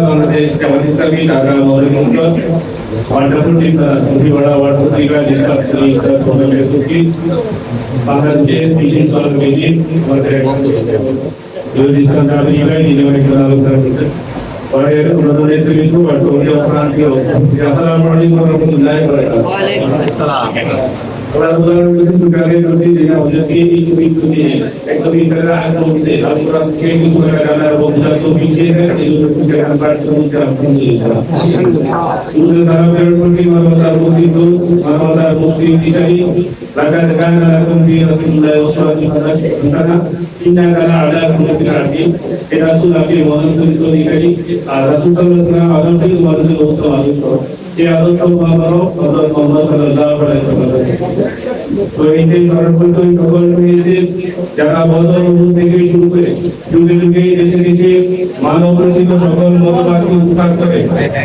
Bangladesh communist की टाटा मौर्य मुख्लक वाटरपूर जिल्हा मुठीवाडा वाटपूर जिल्हा जिल्हा श्री तरफ़ होणं मिळतो की बांग्लादेशचे तीन सोलर मेजी मध्ये योगी सरकार जिल्हा जिल्ह्यामध्ये करावं सरकार बाहेर उन्नत नेतृत्व वाटपूर उपरांत असला म्हणून मला जाहीर करायला নেতৃত্ব আর কর্মী প্রান্তীয় আসসালামু আলাইকুম ওয়া রাহমাতুল্লাহি ওয়া বারাকাতুহু Orang orang itu suka dia berarti dia ada ini itu itu ini. Ekor ikan ada mesti orang orang kayak itu suka ada ada bangsa tu pikir kan itu suka hampa tu muka pun itu. Itu sahaja berarti mana ada mesti itu mana ada mesti dicari. Laga laga ada kumpi Rasulullah SAW di sana. Inna kana ada kumpi nanti. Kita sudah pilih mana tu itu dicari. Rasulullah SAW ada sih mana tu itu ada. যে আদর্শ হযরত মুহাম্মদ সাল্লাল্লাহু আলাইহি ওয়াসাল্লাম তো এই যে সর্বপ্রথম সকল শ্রেণীতে যারা বদল থেকে শুরু করে যুগে যুগে দেশে দেশে মানব রচিত সকল মতবাদকে উৎখাত করে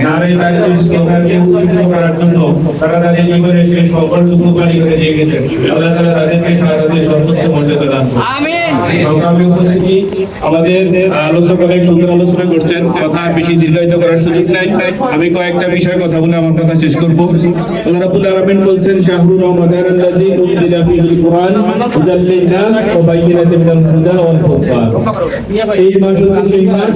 নারী তাদের স্লোগানকে উৎসিত করার জন্য তারা তাদের জীবনে সেই সকল দুঃখ পানি করে দিয়ে গেছেন। আল্লাহ তাআলা তাদেরকে সাহায্যের সর্বোচ্চ মর্যাদা দান সংগ্রামী উপস্থিতি আমাদের আলোচক অনেক সুন্দর আলোচনা করছেন। কথা বেশি দীর্ঘায়িত করার সুযোগ নাই। আমি কয়েকটা বিষয় কথা বলে আমার কথা শেষ করব। আল্লাহ রাব্বুল আলামিন বলছেন শাহরুর রমাদান আল্লাযী উনজিলা ফীহিল কুরআন হুদাল লিন-নাস ওয়া বাইয়িনাতিন মিনাল হুদা ওয়াল ফুরকান। এই মাস হচ্ছে সেই মাস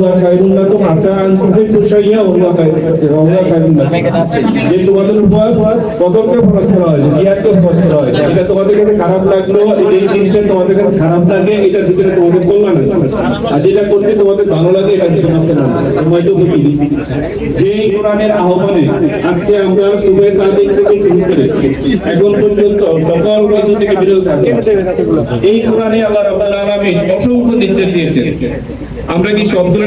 মধ্যে পার্থক্য হুজুর আলাইহি সিয়াম আমাকে উনজিলা মিন ক্বাবলিকুম লাআল্লাকুম তোমাদের উপর কতকে খরচ করা হয়েছে ইয়াকে খরচ করা হয়েছে। এটা তোমাদের কাছে খারাপ লাগল এই জিনিসটা তোমাদের কাছে খারাপ লাগে, এটার ভিতরে তোমাদের কল্যাণ আছে। আর যেটা করতে তোমাদের ভালো লাগে, এটা তোমাদের না সময় তো বুঝি যে কোরআনের আহ্বানে আজকে আমরা সুবে সাদিক থেকে শুরু করে এখন পর্যন্ত সকল কিছু থেকে বিরত থাকি। এই কোরআনে আল্লাহ রাব্বুল আলামিন অসংখ্য নির্দেশ দিয়েছেন। আমরা কি সবগুলো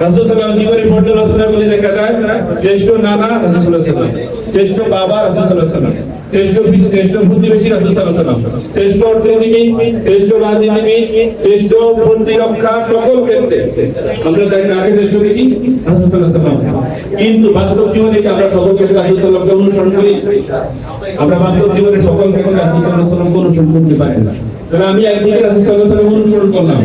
আমরা কিন্তু বাস্তব জীবনে আমরা সকল ক্ষেত্রে রাসূল সাল্লাল্লাহু আলাইহি ওয়াসাল্লামকে অনুসরণ করি? আমরা বাস্তব জীবনে সকল ক্ষেত্রে রাসূল সাল্লাল্লাহু অনুসরণ করতে পারি না। আমি একদিকে রাসূল সাল্লাল্লাহু আলাইহি অনুসরণ করলাম।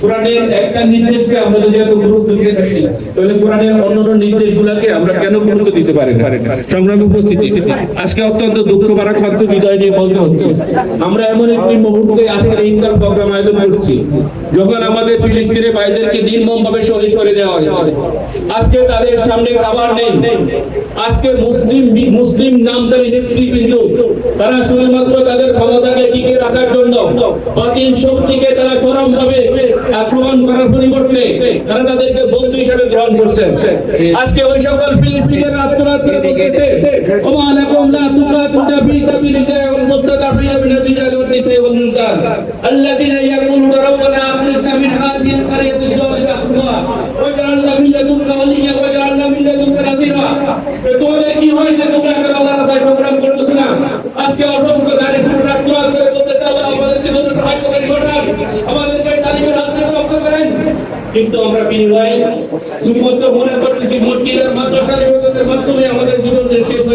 কোরআনের একটা নির্দেশকে আমরা যদি এত গুরুত্ব দিয়ে থাকি, তাহলে কোরআনের নির্দেশগুলোকে আমরা কেন গুরুত্ব দিতে পারি না? উপস্থিতি। আজকে অত্যন্ত দুঃখ বিদায় নিয়ে বলতে হচ্ছে, আমরা এমন একটি মুহূর্তে আজকের ইফতার প্রোগ্রাম আয়োজন করছি, যখন আমাদের ফিলিস্তিনের ভাইদেরকে নির্মম ভাবে শহীদ করে দেওয়া হয়েছে। আজকে তাদের সামনে খাবার নেই। আজকে মুসলিম মুসলিম নামদারি নেতৃবৃন্দ, তারা শুধুমাত্র তাদের ক্ষমতাকে টিকে থাকার জন্য বাতিল শক্তিকে তারা চরমভাবে আক্রমণ করার পরিবর্তে তারা তাদেরকে বন্ধু হিসাবে গ্রহণ করছে। আজকে ওই সকল ফিলিস্তিনের আত্মরাত করে বলতেছে আল্লাহ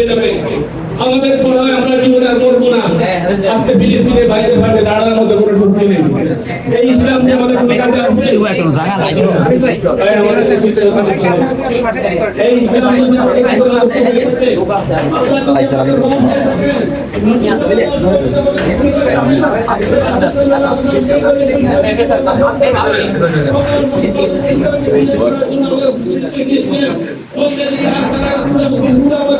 হয়ে যাবে। আমাদের মনে হয় আমরা জীবনে আর মরবো না। আজকে ফিলিস্তিনের বাইরে ভাষে দাঁড়ানোর মতো কোনো শক্তি নেই। এই ইসলাম যে আমাদের কোনো কাজে আসবে? তাই আমাদের এই ইসলাম যদি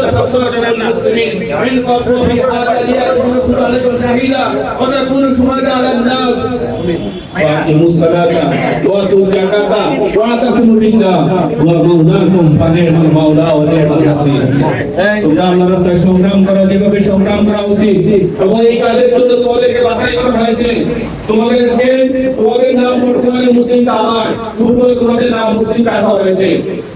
কোনো وتكون شهداء على الناس وأقيموا الصلاة وآتوا الزكاة واعتصموا بالله ومولاكم فنعم المولى ونعم النصير তোমরা আল্লাহর রাস্তায় সংগ্রাম করো যেভাবে সংগ্রাম করা উচিত এবং এই কাজের জন্য তোমাদেরকে বাছাই করা হয়েছে তোমাদেরকে তোমাদের নাম বর্তমানে মুসলিম আমার পূর্বে তোমাদের নাম মুসলিম রাখা হয়েছে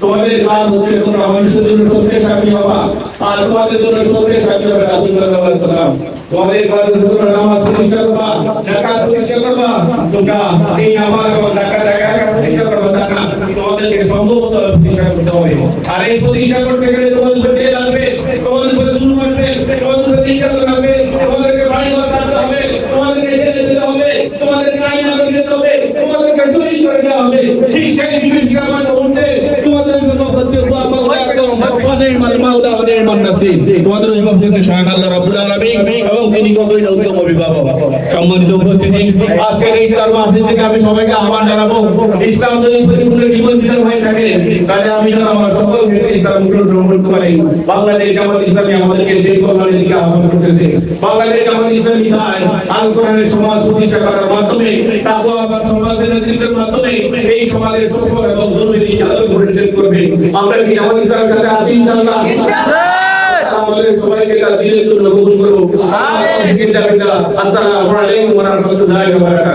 তোমাদের কাজ হচ্ছে তোমরা মানুষের জন্য সত্যের সাক্ষী হওয়া আর তোমাদের জন্য সত্যের সাহায্য করবে রাসূলুল্লাহ সাল্লাল্লাহু তোমাদের কাজ শুধু নামাজ প্রতিষ্ঠা করবা, যাকাত প্রতিষ্ঠা করবা। তোমরা এই নামাজ এবং যাকাত জায়গায় প্রতিষ্ঠা করবা না, তোমাদেরকে সম্ভবত প্রতিষ্ঠা করতে হবে। আর এই প্রতিষ্ঠা করতে গেলে তোমাদের উপর লাগবে তোমাদের উপরে জুলুম আসবে, তোমাদের উপরে নির্যাতন আসবে, তোমাদেরকে বাড়ি ঘর থাকতে হবে তোমাদেরকে জেলে যেতে হবে তোমাদেরকে আইন আদালত যেতে হবে তোমাদেরকে শহীদ করে দেওয়া হবে ঠিক সেই বিভীষিকা মানে উঠে তোমাদের জন্য প্রত্যেক অনির্মাল মাওলা অনির্মাল নাসির তোমাদের অভিভাবককে স্বয়ং আল্লাহ রাব্বুল আলামিন এবং তিনি কতই না উত্তম অভিভাবক। সম্মানিত উপস্থিতি, আজকের এই ইফতার মাহফিল আমি সবাইকে আহ্বান জানাব, ইসলাম যদি পরিপূর্ণ নিবন্ধিত হয়ে থাকে, তাহলে আমি যেন আমার সকল ক্ষেত্রে ইসলাম গ্রহণ করতে পারি। বাংলাদেশ জামাত ইসলামী আমাদেরকে সেই কল্যাণের দিকে আহ্বান করতেছে। বাংলাদেশ জামাত ইসলামী তাই আল কোরআনের সমাজ প্রতিষ্ঠা করার মাধ্যমে, তাকওয়া সমাজের নেতৃত্বের মাধ্যমে এই সমাজের শোষণ এবং দুর্নীতি আলো করবে। আমরা কি ইসলামের সাথে আছি ইনশাআল্লাহ। আমাদের সবাইকে তার দিনের জন্য কবুল করুন আসসালামু আলাইকুম ওয়া রাহমাতুল্লাহি ওয়া বারাকাতুহু